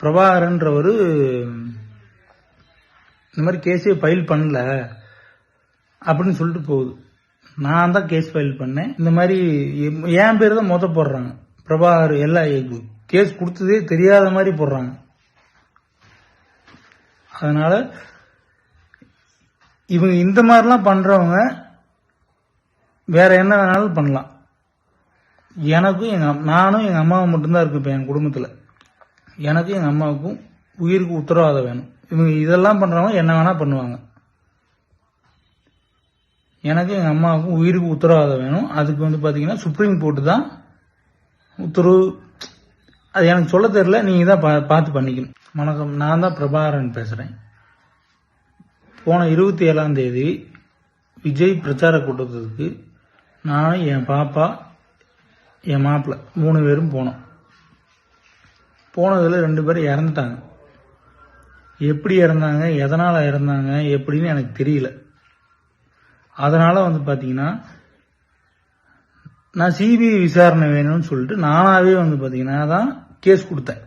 பிரபாகரன்றவர் இந்த மாதிரி கேஸே ஃபைல் பண்ணல அப்படின்னு சொல்லிட்டு போகுது. நான் தான் கேஸ் ஃபைல் பண்ணேன். இந்த மாதிரி என் பேர் தான் மொத்த போடுறாங்க. பிரபாகர் எல்லா கேஸ் கொடுத்ததே தெரியாத மாதிரி போடுறாங்க. அதனால இவங்க இந்த மாதிரிலாம் பண்றவங்க வேற என்ன வேணாலும் பண்ணலாம். எனக்கும் எங்க நானும் எங்க அம்மாவும் மட்டும்தான் இருக்கு இப்ப என் குடும்பத்துல. எனக்கும் எங்கள் அம்மாவுக்கும் உயிருக்கு உத்தரவாதம் வேணும். இவங்க இதெல்லாம் பண்ணுறவங்க என்ன வேணால் பண்ணுவாங்க. எனக்கு எங்கள் அம்மாவுக்கும் உயிருக்கு உத்தரவாதம் வேணும். அதுக்கு வந்து பார்த்தீங்கன்னா சுப்ரீம் கோர்ட்டு தான் உத்தரவு. அது எனக்கு சொல்ல தெரியல. நீங்கள் தான் பா- பார்த்து பண்ணிக்கணும். வணக்கம். நான் தான் பிரபாகரன் பேசுகிறேன் போன இருபத்தி ஏழாம் தேதி விஜய் பிரச்சார கூட்டத்துக்கு நானும் என் பாப்பா என் மாப்பிள்ளை மூணு பேரும் போனோம். போனதில் ரெண்டு பேரும் இறந்துட்டாங்க. எப்படி இறந்தாங்க எதனால் இறந்தாங்க எப்படின்னு எனக்கு தெரியல. அதனால் வந்து பார்த்தீங்கன்னா நான் சிபிஐ விசாரணை வேணும்னு சொல்லிட்டு நானாகவே வந்து பார்த்தீங்கன்னா தான் கேஸ் கொடுத்தேன்.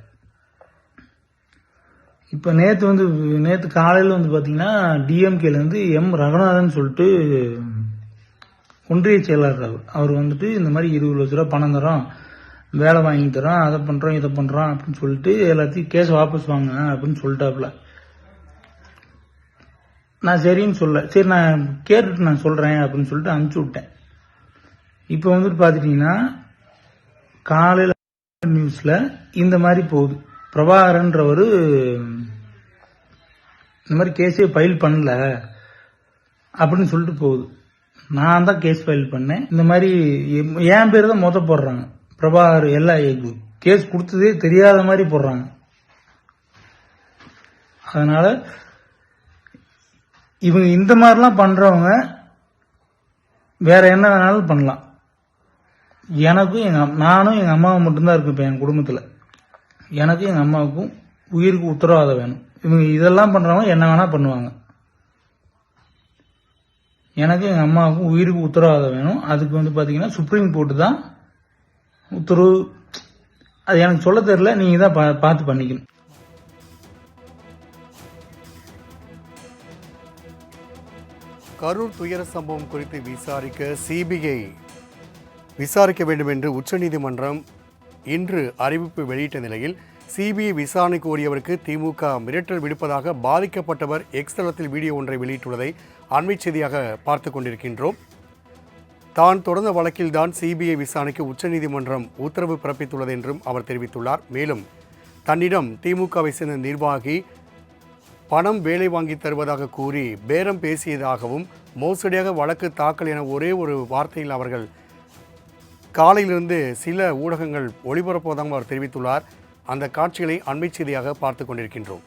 இப்போ நேற்று வந்து நேற்று காலையில் வந்து பார்த்தீங்கன்னா டிஎம்கேலேருந்து எம் ரகுநாதன் சொல்லிட்டு ஒன்றிய செயலாளர் அவர் அவர் வந்துட்டு இந்த மாதிரி இருபது லட்ச ரூபா பணம் தரோம் வேலை வாங்கி தரோம் அதை பண்ணுறோம் இதை பண்ணுறோம் அப்படின்னு சொல்லிட்டு எல்லாத்தையும் கேஸ் வாபஸ் வாங்க அப்படின்னு சொல்லிட்டாப்புல. நான் சரின்னு சொல்ல சரி நான் கேட்டுட்டு நான் சொல்கிறேன் அப்படின்னு சொல்லிட்டு அனுப்பிச்சி விட்டேன். இப்போ வந்துட்டு பார்த்துட்டிங்கன்னா காலையில் நியூஸில் இந்த மாதிரி போகுது. பிரபாகரன்றவர் இந்த மாதிரி கேஸே ஃபைல் பண்ணல அப்படின்னு சொல்லிட்டு போகுது. நான் தான் கேஸ் ஃபைல் பண்ணேன். இந்த மாதிரி என் பேர் தான் மொத்த போடுறாங்க. பிரபாகர் எல்லாம் கேஸ் கொடுத்ததே தெரியாத மாதிரி போடுறாங்க. அதனால இவங்க இந்த மாதிரிலாம் பண்றவங்க வேற என்ன வேணாலும் பண்ணலாம். எனக்கும் எங்க நானும் எங்க அம்மாவும் மட்டும்தான் இருக்கு என் குடும்பத்துல. எனக்கும் எங்க அம்மாவுக்கும் உயிருக்கு உத்தரவாதம் வேணும். இவங்க இதெல்லாம் பண்றவங்க என்ன வேணா பண்ணுவாங்க. எனக்கு எங்க அம்மாவுக்கும் உயிருக்கு உத்தரவாதம் வேணும். அதுக்கு வந்து பாத்தீங்கன்னா சுப்ரீம் கோர்ட்டு தான் உத்தரவு அது எனக்கு சொல்ல தெரியல நீங்க தான் பா- பார்த்து பண்ணிக்கணும். கரூர் துயர சம்பவம் குறித்து விசாரிக்க சிபிஐ விசாரிக்க வேண்டும் என்று உச்சநீதிமன்றம் இன்று அறிவிப்பு வெளியிட்ட நிலையில் சிபிஐ விசாரணை கோரியவருக்கு திமுக மிரட்டல் விடுப்பதாக பாதிக்கப்பட்டவர் எக்ஸ் தளத்தில் வீடியோ ஒன்றை வெளியிட்டுள்ளதை அண்மை செய்தியாக பார்த்து கொண்டிருக்கின்றோம். தான் தொடர்ந்த வழக்கில்தான் சிபிஐ விசாரணைக்கு உச்சநீதிமன்றம் உத்தரவு பிறப்பித்துள்ளது என்றும் அவர் தெரிவித்துள்ளார். மேலும் தன்னிடம் திமுகவை சேர்ந்த நிர்வாகி பணம் வேலை வாங்கி தருவதாக கூறி பேரம் பேசியதாகவும் மோசடியாக வழக்கு தாக்கல் என ஒரே ஒரு வார்த்தையில் அவர்கள் காலையிலிருந்து சில ஊடகங்கள் ஒளிபரப்புவதாகவும் அவர் தெரிவித்துள்ளார். அந்த காட்சிகளை அண்மை செய்தியாக பார்த்து கொண்டிருக்கின்றோம்.